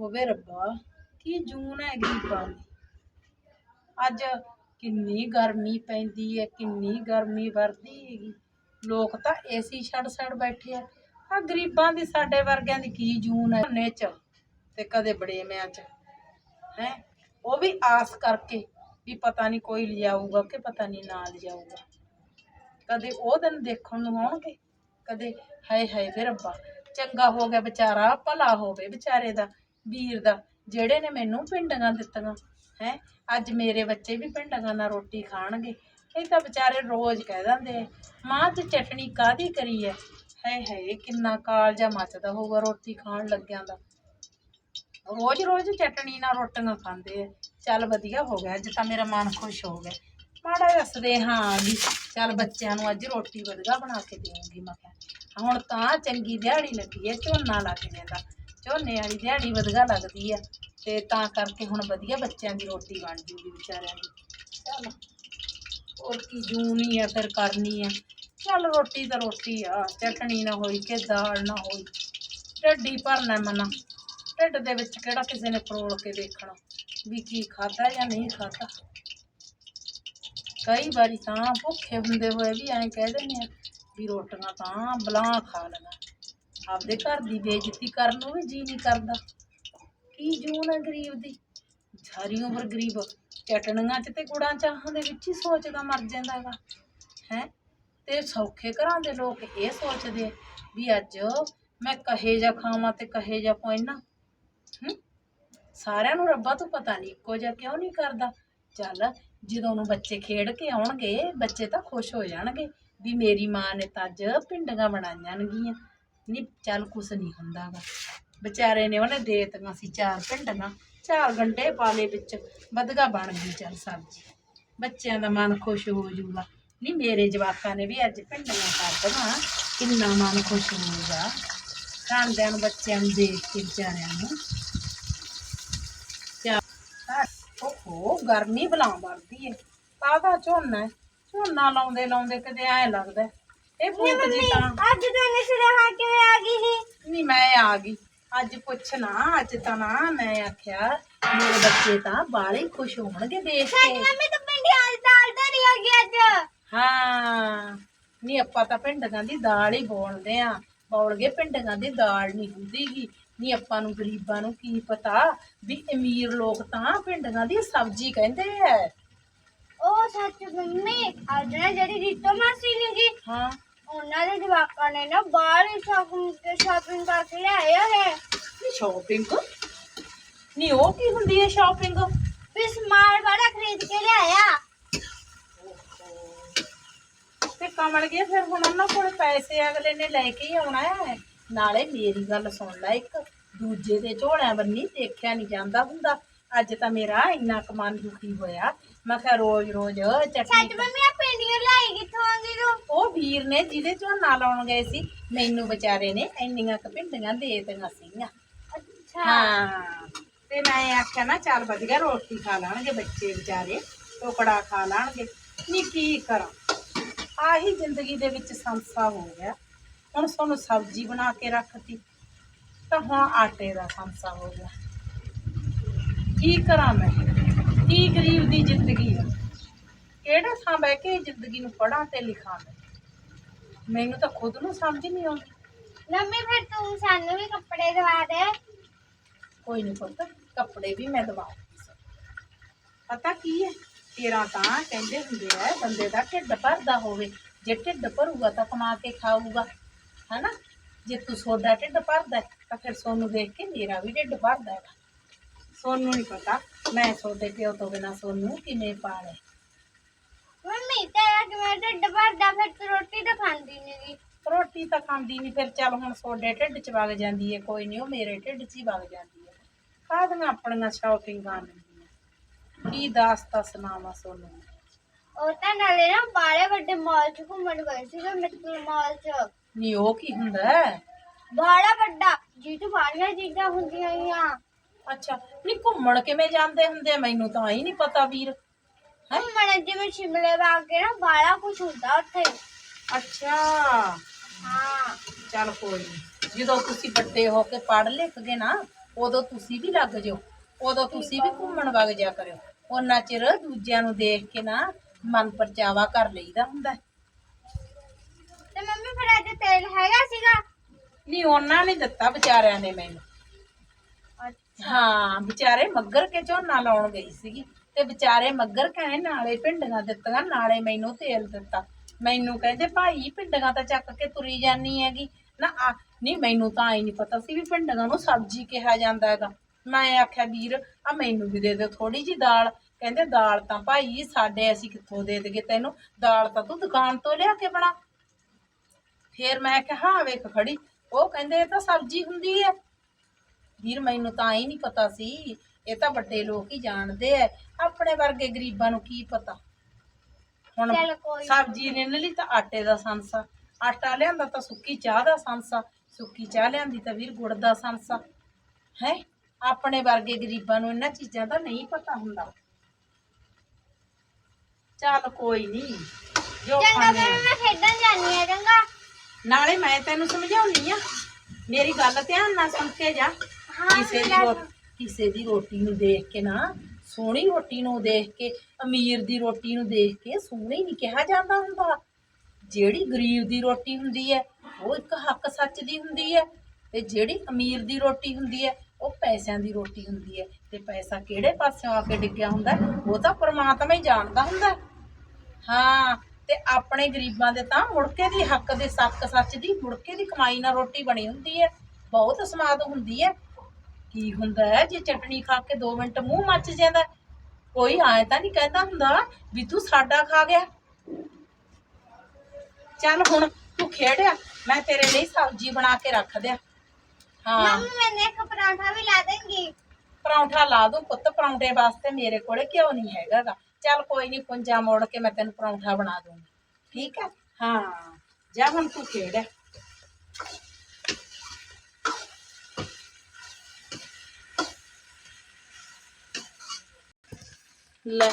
ਹੋਵੇ ਰੱਬਾ, ਕੀ ਜੂਨ ਹੈ ਗਰੀਬਾਂ ਦੀ? ਅੱਜ ਕਿੰਨੀ ਗਰਮੀ ਪੈਂਦੀ ਹੈ, ਕਿੰਨੀ ਗਰਮੀ ਵਰਦੀ ਹੈਗੀ। ਲੋਕ ਤਾਂ ਏਸੀ ਛੱਡ ਛੱਡ ਬੈਠੇ ਆ। ਆ ਗਰੀਬਾਂ ਦੀ ਸਾਡੇ ਵਰਗਿਆਂ ਦੀ ਕੀ ਜੂਨ ਹੈ? ਝੋਨੇ ਚ ਤੇ ਕਦੇ ਬੜੇਮਿਆਂ ਚ। ਹੈ? ਉਹ ਵੀ ਆਸ ਕਰਕੇ ਵੀ ਪਤਾ ਨਹੀਂ ਕੋਈ ਲਿਜਾਊਗਾ ਕਿ ਪਤਾ ਨਹੀਂ ਨਾ ਲਿਜਾਊਗਾ ਕਦੇ ਉਹ ਦਿਨ ਦੇਖਣ ਨੂੰ ਆਉਣਗੇ, ਕਦੇ ਹਾਏ ਹਾਏ ਵੇ ਰੱਬਾ, ਚੰਗਾ ਹੋ ਗਿਆ ਵਿਚਾਰਾ, ਭਲਾ ਹੋਵੇ ਵਿਚਾਰੇ ਦਾ। ਵੀਰ ਦਾ ਜਿਹੜੇ ਨੇ ਮੈਨੂੰ ਪਿੰਡੀਆਂ ਦਿੱਤੀਆਂ ਹੈ? ਅੱਜ ਮੇਰੇ ਬੱਚੇ ਵੀ ਪਿੰਡੀਆਂ ਨਾਲ ਰੋਟੀ ਖਾਣਗੇ। ਇਹ ਤਾਂ ਵਿਚਾਰੇ ਰੋਜ਼ ਕਹਿ ਦਿੰਦੇ ਆ, ਮਾਂ ਚ ਚਟਣੀ ਕਾਦੀ ਕਰੀ ਹੈ ਹਾਏ ਹਾਏ ਕਿੰਨਾ ਕਾਲਜਾ ਮੱਚਦਾ ਹੋਊਗਾ ਰੋਟੀ ਖਾਣ ਲੱਗਿਆਂ ਦਾ। ਰੋਜ਼ ਰੋਜ਼ ਚਟਣੀ ਨਾਲ ਰੋਟੀਆਂ ਖਾਂਦੇ ਆ। ਚੱਲ ਵਧੀਆ ਹੋ ਗਿਆ ਅੱਜ ਤਾਂ ਮੇਰਾ ਮਨ ਖੁਸ਼ ਹੋ ਗਿਆ। ਮਾੜਾ ਦੱਸਦੇ ਹਾਂ ਵੀ ਚੱਲ ਬੱਚਿਆਂ ਨੂੰ ਅੱਜ ਰੋਟੀ ਵਧੀਆ ਬਣਾ ਕੇ ਦੇਵਾਂਗੀ ਮੈਂ ਕਿਹਾ। ਹੁਣ ਤਾਂ ਚੰਗੀ ਦਿਹਾੜੀ ਲੱਗੀ ਹੈ ਝੋਨਾ ਲੱਗ ਜਾਂਦਾ। ਝੋਨੇ ਵਾਲੀ ਦਿਹਾੜੀ ਵਧੀਆ ਲੱਗਦੀ ਆ ਤੇ ਤਾਂ ਕਰਕੇ ਹੁਣ ਵਧੀਆ ਬੱਚਿਆਂ ਦੀ ਰੋਟੀ ਬਣ ਜੂਗੀ ਵਿਚਾਰਿਆਂ ਦੀ। ਚੱਲ, ਹੋਰ ਕੀ ਜੂਨੀ ਆ, ਫਿਰ ਕਰਨੀ ਆ। ਚੱਲ ਰੋਟੀ ਤਾਂ ਰੋਟੀ ਆ, ਚਟਣੀ ਨਾ ਹੋਈ ਕਿ ਦਾਲ ਨਾ ਹੋਈ। ਢਿੱਡ ਹੀ ਭਰਨਾ ਮਨਾ। ਢਿੱਡ ਦੇ ਵਿੱਚ ਕਿਹੜਾ ਕਿਸੇ ਨੇ ਪਰੋਲ ਕੇ ਦੇਖਣਾ ਵੀ ਕੀ ਖਾਦਾ ਜਾਂ ਨਹੀਂ ਖਾਦਾ ਕਈ ਵਾਰੀ ਤਾਂ ਭੁੱਖੇ ਹੁੰਦੇ ਹੋਏ ਵੀ ਐਂ ਕਹਿ ਦਿੰਦੇ ਆ ਵੀ ਰੋਟੀਆਂ ਤਾਂ ਬਲਾਂ ਖਾ ਲੈਣਾ ਆਪਦੇ ਘਰ ਦੀ ਬੇਇੱਜ਼ਤੀ ਕਰਨ ਨੂੰ ਵੀ ਜੀ ਨਹੀਂ ਕਰਦਾ। ਕੀ ਜੂਨ ਹੈ ਗਰੀਬ ਦੀ? ਸਾਰੀ ਉਮਰ ਗਰੀਬ। ਚਟਣੀਆਂ 'ਚ ਤੇ ਗੁੜਾਂ ਚਾਹਾਂ ਦੇ ਵਿੱਚ ਹੀ ਸੋਚਦਾ ਮਰ ਜਾਂਦਾ ਹੈਗਾ ਹੈ? ਤੇ ਸੌਖੇ ਘਰਾਂ ਦੇ ਲੋਕ ਇਹ ਸੋਚਦੇ ਆ ਵੀ ਅੱਜ ਮੈਂ ਕਹੇ ਜਾ ਖਾਵਾਂ ਤੇ ਕਹੇ ਜਾ ਪੈਣਾ ਸਾਰਿਆਂ ਨੂੰ ਰੱਬਾ ਤੋਂ ਪਤਾ ਨਹੀਂ, ਇੱਕੋ ਜਿਹਾ ਕਿਉਂ ਨਹੀਂ ਕਰਦਾ? ਚੱਲ, ਜਦੋਂ ਨੂੰ ਬੱਚੇ ਖੇਡ ਕੇ ਆਉਣਗੇ, ਬੱਚੇ ਤਾਂ ਖੁਸ਼ ਹੋ ਜਾਣਗੇ ਵੀ ਮੇਰੀ ਮਾਂ ਨੇ ਤਾਂ ਅੱਜ ਪਿੰਡੀਆਂ ਬਣਾਈਆਂ ਨਗੀਆਂ। ਨਹੀਂ ਚੱਲ ਕੁਛ ਨਹੀਂ ਹੁੰਦਾਗਾ। ਵਿਚਾਰੇ ਨੇ ਉਹਨੇ ਦੇ ਦਿੱਤੀਆਂ ਸੀ ਚਾਰ ਪਿੰਡੀਆਂ ਚਾਰ ਗੰਢੇ ਪਾ ਲਏ ਵਿੱਚ ਵਧਗਾ ਬਣ ਗਈ ਚੱਲ ਸਬਜ਼ੀ। ਬੱਚਿਆਂ ਦਾ ਮਨ ਖੁਸ਼ ਹੋ ਜਾਊਗਾ ਨਹੀਂ ਮੇਰੇ ਜਵਾਕਾਂ ਨੇ ਵੀ ਅੱਜ ਪਿੰਡੀਆਂ ਖਾਧੀਆਂ ਕਿੰਨਾ ਮਨ ਖੁਸ਼ ਹੋਊਗਾ ਖਾਂਦਿਆਂ ਨੂੰ ਬੱਚਿਆਂ ਨੂੰ ਦੇਖ ਕੇ ਵਿਚਾਰਿਆਂ ਨੂੰ। ਚੱਲ ਓਹੋ ਗਰਮੀ ਬਲਾਂ ਵਰਦੀ ਏ। ਕਾਹਦਾ ਝੋਨਾ ਹੈ? ਝੋਨਾ ਲਾਉਂਦੇ ਲਾਉਂਦੇ ਕਦੇ ਐ ਲੱਗਦਾ ਹੈ, ਇਹ ਫੂਕ ਜੀ ਤਾਂ। ਅੱਜ ਤਾਂ ਨਿਸਰੇ ਹਾਂ ਕਿਵੇਂ ਆ ਗਈ ਸੀ। ਨਹੀਂ ਮੈਂ ਆ ਗਈ। ਅੱਜ ਪੁੱਛ ਨਾ ਅੱਜ ਤਾਂ ਨਾ ਮੈਂ ਆਖਿਆ ਮੇਰੇ ਬੱਚੇ ਤਾਂ ਬਾਲੇ ਖੁਸ਼ ਹੋਣਗੇ ਦੇਖ ਸਾਡੀ ਕੇ ਮੰਮੀ ਤਾਂ ਪਿੰਡੀ ਆਲ ਦਾਲ ਧਰੀ ਆ ਗਈ ਅੱਜ। ਹਾਂ। ਨਹੀਂ ਆਪਾਂ ਤਾਂ ਪਿੰਡਾਂ ਦੀ ਦਾਲ ਹੀ ਬੋਲਦੇ ਆ। ਬੋਲਗੇ ਪਿੰਡਾਂ ਦੀ ਦਾਲ ਨਹੀਂ ਹੁੰਦੀਗੀ। ਨਹੀਂ ਆਪਾਂ ਨੂੰ ਗਰੀਬਾਂ ਨੂੰ ਕੀ ਪਤਾ ਵੀ ਅਮੀਰ ਲੋਕ ਤਾਂ ਪਿੰਡਾਂ ਦੀ ਸਬਜ਼ੀ ਕਹਿੰਦੇ ਐ ਉਹ ਸੱਚ ਮੰਮੀ ਅੱਜ ਨਾ ਜਿਹੜੀ ਰੀਤੋ ਮਾਸੀ ਨੀਗੀ ਹਾਂ। ਉਹਨਾਂ ਦੇ ਜਵਾਕਾਂ ਨੇ ਨਾ ਬਾਹਰ ਹੀ ਸ਼ਾਪਿੰਗ ਤੇ ਸ਼ਾਪਿੰਗ ਕਰਕੇ ਲਿਆਇਆ ਹੈ ਨਹੀਂ ਸ਼ਾਪਿੰਗ ਨਹੀਂ ਉਹ ਕੀ ਹੁੰਦੀ ਹੈ ਸ਼ਾਪਿੰਗ ਵੀ ਸਮਾਨ ਬੜਾ ਖਰੀਦ ਕੇ ਲਿਆਇਆ ਤੇ ਕਮਲ ਗਏ ਫਿਰ ਹੁਣ ਉਹਨਾਂ ਕੋਲ ਪੈਸੇ ਅਗਲੇ ਨੇ ਲੈ ਕੇ ਹੀ ਆਉਣਾ ਹੈ। ਨਾਲੇ ਮੇਰੀ ਗੱਲ ਸੁਣ ਲੈ ਇੱਕ ਦੂਜੇ ਦੇ ਝੋਲਿਆਂ ਬੰਨੀ ਦੇਖਿਆ ਨਹੀਂ ਜਾਂਦਾ ਹੁੰਦਾ। ਅੱਜ ਤਾਂ ਮੇਰਾ ਇੰਨਾ ਕੁ ਮਨ ਦੁਖੀ ਹੋਇਆ। ਮੈਂ ਕਿਹਾ ਰੋਜ਼ ਰੋਜ਼ ਸੱਚ ਚਟਨੀ ਮੰਮੀ ਆ ਪਿੰਡੀਆਂ ਲਿਆਈ ਕਿੱਥੋਂ ਆਂਦੀ ਤੂੰ ਉਹ ਵੀਰ ਨੇ ਜਿਹਦੇ ਝੋਨਾ ਲਾਉਣ ਗਏ ਸੀ ਮੈਨੂੰ ਵਿਚਾਰੇ ਨੇ ਇੰਨੀਆਂ ਕੁ ਭਿੰਡੀਆਂ ਦੇ ਦਿੱਤੀਆਂ ਸੀਗੀਆਂ। ਅੱਛਾ। ਹਾਂ ਤੇ ਮੈਂ ਆਖਿਆ ਨਾ ਚੱਲ ਵਧੀਆ ਰੋਟੀ ਖਾ ਲੈਣਗੇ ਬੱਚੇ ਵਿਚਾਰੇ ਟੋਕੜਾ ਖਾ ਲੈਣਗੇ। ਨੀ ਕੀ ਕਰਾਂ? ਆਹੀ ਜ਼ਿੰਦਗੀ ਦੇ ਵਿੱਚ ਸੰਸਾ ਹੋ ਗਿਆ। ਹੁਣ ਸਾਨੂੰ ਸਬਜ਼ੀ ਬਣਾ ਕੇ ਰੱਖਤੀ ਤਾਂ ਹੁਣ ਆਟੇ ਦਾ ਸੰਸਾ ਹੋ ਗਿਆ। ਕੀ ਕਰਾਂ ਮੈਂ? ਕੀ ਗਰੀਬ ਦੀ ਜ਼ਿੰਦਗੀ ਆ? ਕਿਹੜੇ ਥਾਂ ਬਹਿ ਕੇ ਜ਼ਿੰਦਗੀ ਨੂੰ ਪੜਾਂ ਤੇ ਲਿਖਾਂ ਮੈਂ? ਮੈਨੂੰ ਤਾਂ ਖੁਦ ਨੂੰ ਸਮਝ ਨਹੀਂ ਆਉਂਦੀ। ਮੰਮੀ ਫਿਰ ਤੂੰ ਸਾਨੂੰ ਵੀ ਕੱਪੜੇ ਦਵਾ ਦੇ। ਕੋਈ ਨਹੀਂ ਪੁੱਤ ਕੱਪੜੇ ਵੀ ਮੈਂ ਦਵਾ ਪਤਾ ਕੀ ਹੈ? ਤੇਰਾ ਤਾਂ ਕਹਿੰਦੇ ਹੁੰਦੇ ਆ ਬੰਦੇ ਦਾ ਢਿੱਡ ਭਰਦਾ ਹੋਵੇ। ਜੇ ਢਿੱਡ ਭਰੂਗਾ ਤਾਂ ਕਮਾ ਕੇ ਖਾਊਗਾ ਹੈਨਾ? ਜੇ ਤੂੰ ਸੋਡਾ ਢਿੱਡ ਭਰਦਾ ਹੈ, ਤਾਂ ਫਿਰ ਸੋਨੂੰ ਦੇਖ ਕੇ ਮੇਰਾ ਵੀ ਢਿੱਡ ਭਰਦਾ ਹੈ। ਸੋਨੂੰ ਨਹੀਂ ਪਤਾ ਮੈਂ ਸੋਡੇ ਪਿਓ ਤੋਂ ਬਿਨਾ ਸੋਨੂੰ ਕਿਵੇਂ ਪਾਲੇ। ਮੰਮੀ ਤੇਰਾ ਕਿਵੇਂ ਢਿੱਡ ਭਰਦਾ? ਫਿਰ ਤੂੰ ਰੋਟੀ ਤਾਂ ਖਾਂਦੀ ਨਹੀਂ ਰੋਟੀ ਤਾਂ ਖਾਂਦੀ ਨਹੀਂ ਫਿਰ ਚੱਲ ਹੁਣ ਸੋਡੇ ਢਿੱਡ 'ਚ ਵਗ ਜਾਂਦੀ ਹੈ ਕੋਈ ਨਹੀਂ ਉਹ ਮੇਰੇ ਢਿੱਡ 'ਚ ਹੀ ਵਗ ਜਾਂਦੀ ਹੈ ਕਾਹਦੀਆਂ ਆਪਣੀਆਂ ਸ਼ਾਪਿੰਗਾਂ ਨੇ ਕੀ ਦਾਸਤਾ ਸੁਣਾਵਾਂ ਸੋਨੂੰ? ਉਹ ਤਾਂ ਨਾਲੇ ਨਾ ਬਾਰੇ ਵੱਡੇ ਮਾਲ 'ਚ ਘੁੰਮਣ ਗਏ ਸੀਗੇ ਮਿੱਤਲ ਮਾਲ 'ਚ। ਨਹੀਂ ਉਹ ਕੀ ਹੁੰਦਾ ਹੈ? ਬੜਾ ਵੱਡਾ ਜਿੱਥੇ ਬਾਰੀਆਂ ਚੀਜ਼ਾਂ ਹੁੰਦੀਆਂ ਆ ਅੱਛਾ ਨਹੀਂ ਘੁੰਮਣ ਕਿਵੇਂ ਜਾਂਦੇ ਹੁੰਦੇ ਆ? ਮੈਨੂੰ ਤਾਂ ਹੀ ਨਹੀਂ ਪਤਾ ਵੀਰ। ਹੈਂ? ਘੁੰਮਣ ਜਿਵੇਂ ਸ਼ਿਮਲੇ ਬਾਗ ਕੇ ਨਾ ਬਾਲਾ ਕੁਝ ਹੁੰਦਾ ਉੱਥੇ। ਅੱਛਾ। ਹਾਂ ਚੱਲ ਕੋਈ ਨੀ। ਜਦੋਂ ਤੁਸੀਂ ਵੱਡੇ ਹੋ ਕੇ ਪੜ੍ਹ ਲਿਖ ਗਏ ਨਾ ਉਦੋਂ ਤੁਸੀਂ ਵੀ ਲੱਗ ਜਾਓ। ਉਦੋਂ ਤੁਸੀਂ ਵੀ ਘੁੰਮਣ ਵਗ ਜਾ ਕਰਿਓ। ਉਹਨਾਂ ਚਿਰ ਦੂਜਿਆਂ ਨੂੰ ਦੇਖ ਕੇ ਨਾ ਮਨ ਪਰਚਾਵਾ ਕਰ ਲਈਦਾ ਹੁੰਦਾ। ਤੇ ਮੰਮੀ ਫਿਰ ਅੱਜ ਤੇਲ ਹੈਗਾ ਸੀਗਾ? ਨਹੀਂ ਉਹਨਾਂ ਨੇ ਦਿੱਤਾ ਵਿਚਾਰਿਆਂ ਨੇ ਮੈਨੂੰ। ਹਾਂ ਵਿਚਾਰੇ ਮੱਗਰ ਕੇ ਝੋਨਾ ਲਾਉਣ ਗਈ ਸੀਗੀ। ਤੇ ਵਿਚਾਰੇ ਮੱਗਰ ਕਹੇ ਨਾਲੇ ਭਿੰਡੀਆਂ ਦਿੱਤੀਆਂ ਨਾਲੇ ਮੈਨੂੰ ਤੇਲ ਦਿੱਤਾ। ਮੈਨੂੰ ਕਹਿੰਦੇ ਭਾਈ ਭਿੰਡੀਆਂ ਤਾਂ ਚੱਕ ਕੇ ਤੁਰੀ ਜਾਨੀ ਹੈਗੀ। ਨਾ, ਆ- ਨਹੀਂ, ਮੈਨੂੰ ਤਾਂ ਆਈ ਨਹੀਂ ਪਤਾ ਸੀ ਵੀ ਪਿੰਡਾਂ ਨੂੰ ਸਬਜ਼ੀ ਕਿਹਾ ਜਾਂਦਾ ਹੈਗਾ। ਮੈਂ ਆਖਿਆ, ਵੀਰ, ਆ ਮੈਨੂੰ ਵੀ ਦੇ ਦਿਓ ਥੋੜੀ ਜੀ ਦਾਲ। ਕਹਿੰਦੇ, ਦਾਲ ਤਾਂ ਭਾਈ ਸਾਡੇ ਅਸੀਂ ਕਿੱਥੋਂ ਦੇ ਦੇਗੇ ਤੈਨੂੰ? ਦਾਲ ਤਾਂ ਤੂੰ ਦੁਕਾਨ ਤੋਂ ਲਿਆ ਕੇ ਬਣਾ। ਫੇਰ ਮੈਂ ਕਿਹਾ ਹਾਂ, ਵੇਖ ਖੜੀ। ਉਹ ਕਹਿੰਦੇ, ਇਹ ਤਾਂ ਸਬਜ਼ੀ ਹੁੰਦੀ ਹੈ। ਵੀਰ, ਮੈਨੂੰ ਤਾਂ ਹੀ ਨਹੀਂ ਪਤਾ ਸੀ। ਇਹ ਤਾਂ ਵੱਡੇ ਲੋਕ ਹੀ ਜਾਣਦੇ ਐ ਆਪਣੇ ਵਰਗੇ ਗਰੀਬਾਂ ਨੂੰ ਕੀ ਪਤਾ? ਹੁਣ ਚੱਲ ਕੋਈ ਸਬਜ਼ੀ ਲੈਣ ਲਈ ਤਾਂ ਆਟੇ ਦਾ ਸੰਸਾ ਆਟਾ ਲਿਆਂਦਾ ਤਾਂ ਸੁੱਕੀ ਚਾਹ ਦਾ ਸੰਸਾ ਸੁੱਕੀ ਚਾਹ ਲਿਆਂਦੀ ਤਾਂ ਵੀਰ ਗੁੜ ਦਾ ਸੰਸਾ ਹੈ? ਆਪਣੇ ਵਰਗੇ ਗਰੀਬਾਂ ਨੂੰ ਇਹਨਾਂ ਚੀਜ਼ਾਂ ਦਾ ਨਹੀਂ ਪਤਾ ਹੁੰਦਾ। ਚੱਲ ਕੋਈ ਨਹੀਂ ਜੋ ਚੰਗਾ ਖਾਣੇ ਫਿਰ ਮੈਂ ਖੇਡਣ ਜਾਣੀ ਆ ਚੰਗਾ। ਨਾਲੇ ਮੈਂ ਤੈਨੂੰ ਸਮਝਾਉਣੀ ਆ ਮੇਰੀ ਗੱਲ ਧਿਆਨ ਨਾਲ ਸੁਣ ਕੇ ਜਾ। ਹਾਂ ਕਿਸੇ ਦੀ ਰੋ- ਕਿਸੇ ਦੀ ਰੋਟੀ ਨੂੰ ਦੇਖ ਕੇ ਨਾ ਸੋਹਣੀ ਰੋਟੀ ਨੂੰ ਦੇਖ ਕੇ, ਅਮੀਰ ਦੀ ਰੋਟੀ ਨੂੰ ਦੇਖ ਕੇ ਸੋਹਣੀ ਨਹੀਂ ਕਿਹਾ ਜਾਂਦਾ ਹੁੰਦਾ। ਜਿਹੜੀ ਗਰੀਬ ਦੀ ਰੋਟੀ ਹੁੰਦੀ ਹੈ, ਉਹ ਇੱਕ ਹੱਕ ਸੱਚ ਦੀ ਹੁੰਦੀ ਹੈ ਤੇ ਜਿਹੜੀ ਅਮੀਰ ਦੀ ਰੋਟੀ ਹੁੰਦੀ ਹੈ, ਉਹ ਪੈਸਿਆਂ ਦੀ ਰੋਟੀ ਹੁੰਦੀ ਹੈ। ਤੇ ਪੈਸਾ ਕਿਹੜੇ ਪਾਸਿਓਂ ਆ ਕੇ ਡਿੱਗਿਆ ਹੁੰਦਾ ਉਹ ਤਾਂ ਪਰਮਾਤਮਾ ਹੀ ਜਾਣਦਾ ਹੁੰਦਾ ਹਾਂ। ਤੇ ਆਪਣੇ ਗਰੀਬਾਂ ਦੇ ਤਾਂ ਮੁੜਕੇ ਦੀ ਹੱਕ ਦੇ ਸੱਕ ਸੱਚ ਦੀ ਮੁੜਕੇ ਦੀ ਕਮਾਈ ਨਾਲ ਰੋਟੀ ਬਣੀ ਹੁੰਦੀ ਹੈ। ਬਹੁਤ ਸਵਾਦ ਹੁੰਦੀ ਹੈ। ਕੀ ਹੁੰਦਾ ਹੈ? ਜੇ ਚਟਣੀ ਖਾ ਕੇ 2 ਮਿੰਟ ਮੂੰਹ ਮੱਚ ਜਾਂਦਾ ਹੈ? ਕੋਈ ਆਏ ਤਾਂ ਨਹੀਂ ਕਹਿੰਦਾ ਹੁੰਦਾ ਵੀ ਤੂੰ ਸਾਡਾ ਖਾ ਗਿਆ। ਚੱਲ ਹੁਣ ਤੂੰ ਖੇਡਿਆ ਮੈਂ ਤੇਰੇ ਲਈ ਸਬਜ਼ੀ ਬਣਾ ਕੇ ਰੱਖ ਦਿਆਂ। ਹਾਂ। ਮੰਮੀ ਮੈਨੇ ਇੱਕ ਪਰਾਂਠਾ ਵੀ ਲਾ ਦੇਂਗੀ। ਪਰੌਂਠਾ ਲਾ ਦੂੰ ਪੁੱਤ ਪਰੌਂਠੇ ਵਾਸਤੇ ਮੇਰੇ ਕੋਲੇ ਕਿਉਂ ਨਹੀਂ ਹੈਗਾ ਗਾ ਚੱਲ ਕੋਈ ਨਹੀਂ ਪੁੰਜਾ ਮੋੜ ਕੇ ਮੈਂ ਤੈਨੂੰ ਪਰੌਂਠਾ ਬਣਾ ਦੂੰਗੀ। ਠੀਕ ਹੈ? ਹਾਂ। ਜਾ ਹੁਣ ਤੂੰ ਖੇਡ। ਲੈ,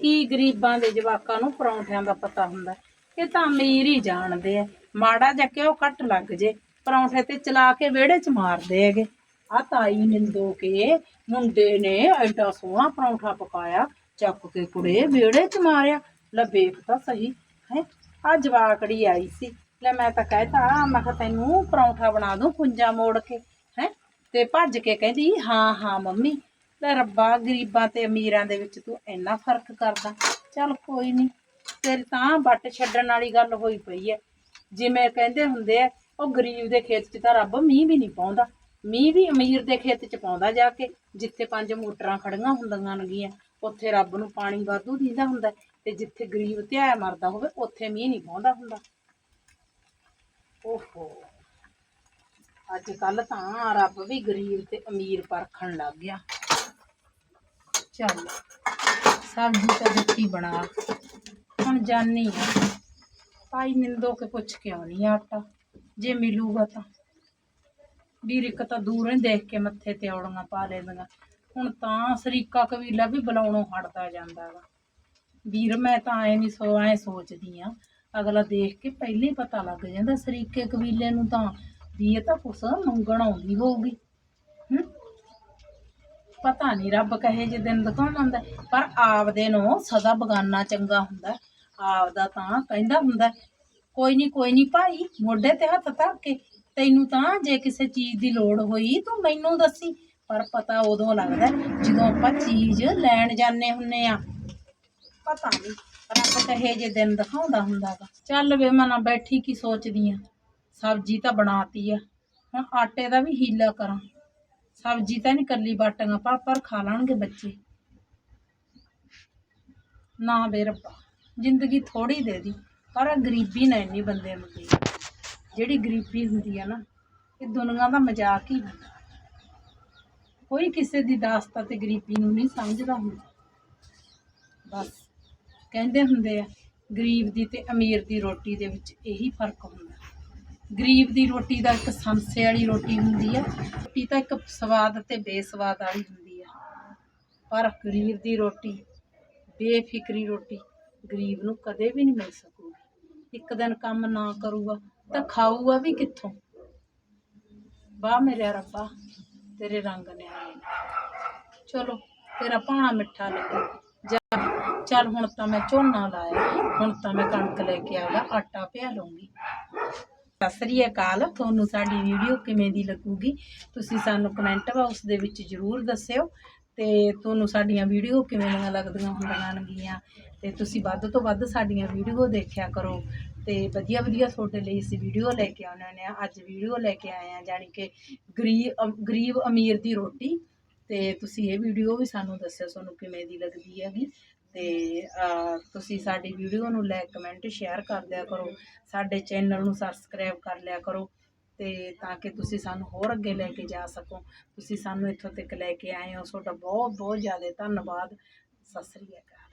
ਕੀ ਗਰੀਬਾਂ ਦੇ ਜਵਾਕਾਂ ਨੂੰ ਪਰੌਂਠਿਆਂ ਦਾ ਪਤਾ ਹੁੰਦਾ? ਇਹ ਤਾਂ ਅਮੀਰ ਹੀ ਜਾਣਦੇ ਆ। ਮਾੜਾ ਜਿਹਾ ਕਿਉਂ ਕੱਟ ਲੱਗ ਜੇ? ਪਰੌਂਠੇ ਤੇ ਚਲਾ ਕੇ ਵਿਹੜੇ 'ਚ ਮਾਰਦੇ ਹੈਗੇ। ਆ ਤਾਈ ਨਿੰਦੋ ਕੇ ਮੁੰਡੇ ਨੇ ਐਡਾ ਸੋਹਣਾ ਪਰੌਂਠਾ ਪਕਾਇਆ, ਚੱਕ ਕੇ ਕੁੜੇ ਵਿਹੜੇ 'ਚ ਮਾਰਿਆ। ਲੈ ਵੇਖ ਤਾਂ ਸਹੀ, ਹੈ? ਆ ਜਵਾਕੜੀ ਆਈ ਸੀ। ਲੈ ਮੈਂ ਤਾਂ ਕਹਿਤਾ ਮੈਂ ਕਿਹਾ ਤੈਨੂੰ ਪਰੌਂਠਾ ਬਣਾ ਦੂੰ ਕੁੰਜਾ ਮੋੜ ਕੇ, ਹੈ? ਤੇ ਭੱਜ ਕੇ ਕਹਿੰਦੀ, ਹਾਂ ਹਾਂ, ਮੰਮੀ ਲੈ ਰੱਬਾ, ਗਰੀਬਾਂ ਤੇ ਅਮੀਰਾਂ ਦੇ ਵਿੱਚ ਤੂੰ ਇੰਨਾ ਫ਼ਰਕ ਕਰਦਾ। ਚੱਲ ਕੋਈ ਨਹੀਂ ਤੇਰੀ ਤਾਂ ਵੱਟ ਛੱਡਣ ਵਾਲੀ ਗੱਲ ਹੋਈ ਪਈ ਹੈ ਜਿਵੇਂ ਕਹਿੰਦੇ ਹੁੰਦੇ ਆ ਉਹ ਗਰੀਬ ਦੇ ਖੇਤ 'ਚ ਤਾਂ ਰੱਬ ਮੀਂਹ ਵੀ ਨਹੀਂ ਪਾਉਂਦਾ। ਮੀਂਹ ਵੀ ਅਮੀਰ ਦੇ ਖੇਤ 'ਚ ਪਾਉਂਦਾ ਜਾ ਕੇ, ਜਿੱਥੇ ਪੰਜ ਮੋਟਰਾਂ ਖੜੀਆਂ ਹੁੰਦੀਆਂ ਨਗੀਆਂ, ਉੱਥੇ ਰੱਬ ਨੂੰ ਪਾਣੀ ਵਾਧੂ ਦਿੰਦਾ ਹੁੰਦਾ ਤੇ ਜਿੱਥੇ ਗਰੀਬ ਧਿਆਇਆ ਮਰਦਾ ਹੋਵੇ, ਉੱਥੇ ਮੀਂਹ ਨਹੀਂ ਪਾਉਂਦਾ ਹੁੰਦਾ। ਓਹੋ, ਅੱਜ ਕੱਲ ਤਾਂ ਰੱਬ ਵੀ ਗਰੀਬ ਤੇ ਅਮੀਰ ਪਰਖਣ ਲੱਗ ਗਿਆ। ਚੱਲ ਸਬਜ਼ੀ ਤਾਂ ਦਿੱਤੀ ਬਣਾ। ਹੁਣ ਜਾਨੀ ਆ। ਭਾਈ ਨਿੰਦੋ ਕੇ ਪੁੱਛ ਕੇ ਆਉਣੀ ਆ ਆਟਾ? ਜੇ ਮਿਲੂਗਾ ਤਾਂ। ਵੀਰ ਇੱਕ ਤਾਂ ਦੂਰ ਹੀ ਦੇਖ ਕੇ ਮੱਥੇ ਤੇ ਔੜੀਆਂ ਪਾ ਲੈਂਦੀਆਂ। ਹੁਣ ਤਾਂ ਸਰੀਕਾ ਕਬੀਲਾ ਵੀ ਬੁਲਾਉਣੋਂ ਹਟਦਾ ਜਾਂਦਾ ਵਾ। ਵੀਰ, ਮੈਂ ਤਾਂ ਐ ਨਹੀਂ ਸੋ ਐ ਸੋਚਦੀ ਆ। ਅਗਲਾ ਦੇਖ ਕੇ ਪਹਿਲੇ ਪਤਾ ਲੱਗ ਜਾਂਦਾ, ਸਰੀਕੇ ਕਬੀਲੇ ਨੂੰ ਤਾਂ। ਵੀ ਇਹ ਤਾਂ ਕੁਛ ਮੰਗਣ ਆਉਂਦੀ ਹੋਊਗੀ। ਪਤਾ ਨਹੀਂ ਰੱਬ ਕਹੇ ਜੇ ਦਿਨ ਦਿਖਾਉਣਾ ਹੁੰਦਾ ਹੈ। ਪਰ ਆਪਦੇ ਨੂੰ ਸਦਾ ਬਗਾਨਾ ਚੰਗਾ ਹੁੰਦਾ ਆਪਦਾ ਤਾਂ ਕਹਿੰਦਾ ਹੁੰਦਾ ਕੋਈ ਨਹੀਂ ਕੋਈ ਨਹੀਂ ਭਾਈ, ਮੋਢੇ ਤੇ ਹੱਥ ਧਰ ਕੇ ਤੈਨੂੰ ਤਾਂ ਜੇ ਕਿਸੇ ਚੀਜ਼ ਦੀ ਲੋੜ ਹੋਈ ਤੂੰ ਮੈਨੂੰ ਦੱਸੀ। ਪਰ ਪਤਾ ਉਦੋਂ ਲੱਗਦਾ ਜਦੋਂ ਆਪਾਂ ਚੀਜ਼ ਲੈਣ ਜਾਂਦੇ ਹੁੰਨੇ ਆ। ਪਤਾ ਨਹੀਂ ਰੱਬ ਕਹੇ ਜੇ ਦਿਨ ਦਿਖਾਉਂਦਾ ਹੁੰਦਾ ਗਾ। ਚੱਲ ਵੇ ਮਨਾ ਬੈਠੀ ਕੀ ਸੋਚਦੀ ਆ। ਸਬਜ਼ੀ ਤਾਂ ਬਣਾਤੀ ਆ। ਹੁਣ ਆਟੇ ਦਾ ਵੀ ਹੀਲਾ ਕਰਾਂ। ਸਬਜ਼ੀ ਤਾਂ ਨਹੀਂ ਕੱਲੀ ਬਾਟਾਂਗਾ ਪਰ ਪਰ ਖਾ ਲੈਣਗੇ ਬੱਚੇ। ਨਾ ਬੇ ਰੱਬਾ, ਜ਼ਿੰਦਗੀ ਥੋੜੀ ਦੇ ਦੀ, ਪਰ ਗਰੀਬੀ ਨਾ ਇੰਨੀ ਬੰਦੇ ਨੂੰ ਦੀ। ਜਿਹੜੀ ਗਰੀਬੀ ਹੁੰਦੀ ਆ ਨਾ, ਇਹ ਦੁਨੀਆ ਦਾ ਮਜ਼ਾਕ ਹੀ ਹੁੰਦਾ। ਕੋਈ ਕਿਸੇ ਦੀ ਦਾਸਤਾ ਤੇ ਗਰੀਬੀ ਨੂੰ ਨਹੀਂ ਸਮਝਦਾ ਹੁੰਦਾ। ਬਸ, ਕਹਿੰਦੇ ਹੁੰਦੇ ਆ, ਗਰੀਬ ਦੀ ਤੇ ਅਮੀਰ ਦੀ ਰੋਟੀ ਦੇ ਵਿੱਚ ਇਹੀ ਫ਼ਰਕ ਹੁੰਦਾ। ਗਰੀਬ ਦੀ ਰੋਟੀ ਦਾ ਇੱਕ ਸੰਸੇ ਵਾਲੀ ਰੋਟੀ ਹੁੰਦੀ ਆ। ਰੋਟੀ ਤਾਂ ਇੱਕ ਸਵਾਦ ਤੇ ਬੇਸਵਾਦ ਵਾਲੀ ਹੁੰਦੀ ਆ। ਪਰ ਗਰੀਬ ਦੀ ਰੋਟੀ, ਬੇਫਿਕਰੀ ਰੋਟੀ ਗਰੀਬ ਨੂੰ ਕਦੇ ਵੀ ਨਹੀਂ ਮਿਲ ਸਕੂਗੀ। ਇੱਕ ਦਿਨ ਕੰਮ ਨਾ ਕਰੂਗਾ ਤਾਂ ਖਾਊਗਾ ਵੀ ਕਿੱਥੋਂ? ਵਾਹ ਮੇਰੇ ਰੱਬਾ, ਤੇਰੇ ਰੰਗ ਨਿਆਣੇ ਚਲੋ, ਤੇਰਾ ਭਾਣਾ ਮਿੱਠਾ ਲੱਗੇ। ਚੱਲ ਹੁਣ ਤਾਂ ਮੈਂ ਝੋਨਾ ਲਾਇਆ, ਹੁਣ ਤਾਂ ਮੈਂ ਕਣਕ ਲੈ ਕੇ ਆਉਗਾ ਆਟਾ ਪਿਆ ਲਊਂਗੀ। ਸਤਿ ਸ੍ਰੀ ਅਕਾਲ। ਤੁਹਾਨੂੰ ਸਾਡੀ ਵੀਡੀਓ ਕਿਵੇਂ ਦੀ ਲੱਗੂਗੀ, ਤੁਸੀਂ ਸਾਨੂੰ ਕਮੈਂਟ ਬਾਕਸ ਦੇ ਵਿੱਚ ਜਰੂਰ ਦੱਸਿਓ ਤੇ ਤੁਹਾਨੂੰ ਸਾਡੀਆਂ ਵੀਡੀਓ ਕਿਵੇਂ ਦੀਆਂ ਲੱਗਦੀਆਂ ਹੁੰਦੀਆਂ ਤੇ ਤੁਸੀਂ ਵੱਧ ਤੋਂ ਵੱਧ ਸਾਡੀਆਂ ਵੀਡੀਓ ਦੇਖਿਆ ਕਰੋ ਤੇ ਵਧੀਆ ਵਧੀਆ ਤੁਹਾਡੇ ਲਈ ਅਸੀਂ ਵੀਡੀਓ ਲੈ ਕੇ ਆਉਂਦੇ ਹੁੰਦੇ ਆ ਅੱਜ ਵੀਡੀਓ ਲੈ ਕੇ ਆਏ ਆ ਜਾਣੀ ਕਿ ਗਰੀਬ ਗਰੀਬ ਅਮੀਰ ਦੀ ਰੋਟੀ ਤੇ ਤੁਸੀਂ ਇਹ ਵੀਡੀਓ ਵੀ ਸਾਨੂੰ ਦੱਸਿਓ, ਤੁਹਾਨੂੰ ਕਿਵੇਂ ਦੀ ਲੱਗਦੀ ਹੈਗੀ ਤੇ ਤੁਸੀਂ ਸਾਡੀ ਵੀਡੀਓ ਨੂੰ ਲਾਈਕ ਕਮੈਂਟ ਸ਼ੇਅਰ ਕਰ ਦਿਆ ਕਰੋ। ਸਾਡੇ ਚੈਨਲ ਨੂੰ ਸਬਸਕ੍ਰਾਈਬ ਕਰ ਲਿਆ ਕਰੋ ਤੇ ਤਾਂ ਕਿ ਤੁਸੀਂ ਸਾਨੂੰ ਹੋਰ ਅੱਗੇ ਲੈ ਕੇ ਜਾ ਸਕੋ। ਤੁਸੀਂ ਸਾਨੂੰ ਇੱਥੋਂ ਤੱਕ ਲੈ ਕੇ ਆਏ ਹੋ। ਤੁਹਾਡਾ ਬਹੁਤ ਬਹੁਤ ਜ਼ਿਆਦਾ ਧੰਨਵਾਦ। ਸਤਿ ਸ੍ਰੀ ਅਕਾਲ।